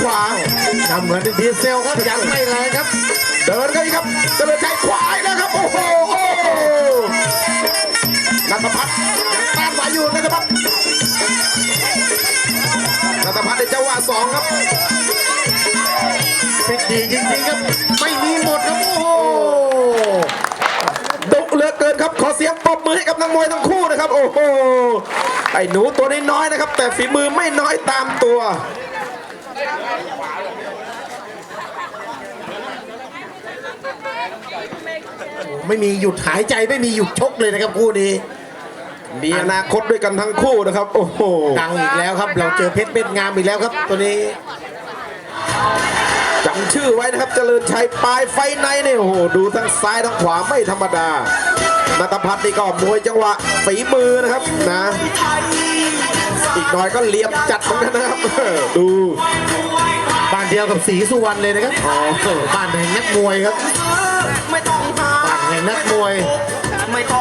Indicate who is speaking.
Speaker 1: ขวา
Speaker 2: ทำเหมือนดีเซลครับยังไม่แรงครับ
Speaker 1: เดินกันอีกครับเจริญชัยขวาอีกแล้วครับ โอ้โหนัทพัฒน์ต้านไหวอยู่นัทพัฒน์นัทพัฒน์ในจังหวะสองครับ
Speaker 2: เพชรดีจริงๆครับ ไม่มีหมดครับโอ้โห
Speaker 1: ดุเลือเกินครับขอเสียงปรบมือให้กับนักมวยทั้งคู่นะครับ โอ้โหไอ้หนูตัวน้อยๆนะครับ แต่ฝีมือไม่น้อยตามตัว
Speaker 2: ไม่มีหยุดหายใจไม่มีหยุดชกเลยนะครับคู่นี้
Speaker 1: มีอนาคตด้วยกันทั้งคู่นะครับ โอ้โห
Speaker 2: ดังอีกแล้วครับ เราเจอเพชรเม็ดงามอีกแล้วครับ ตัวนี้
Speaker 1: จำชื่อไว้นะครับ เจริญชัยปลายไฟในเนี่ยโอ้โหดูทั้งซ้ายทั้งขวาไม่ธรรมดานัทพัฒน์นี่ก็มวยจังหวะฝีมือนะครับนะ อีกหน่อยก็เหลี่ยมจัดเหมือนกันนะครับ ดู
Speaker 2: บ้านเดียวกับสีสุวรรณเลยนะครับอ๋อบ้านแห่งนักมวยครับบ้านแห่ง นักมวย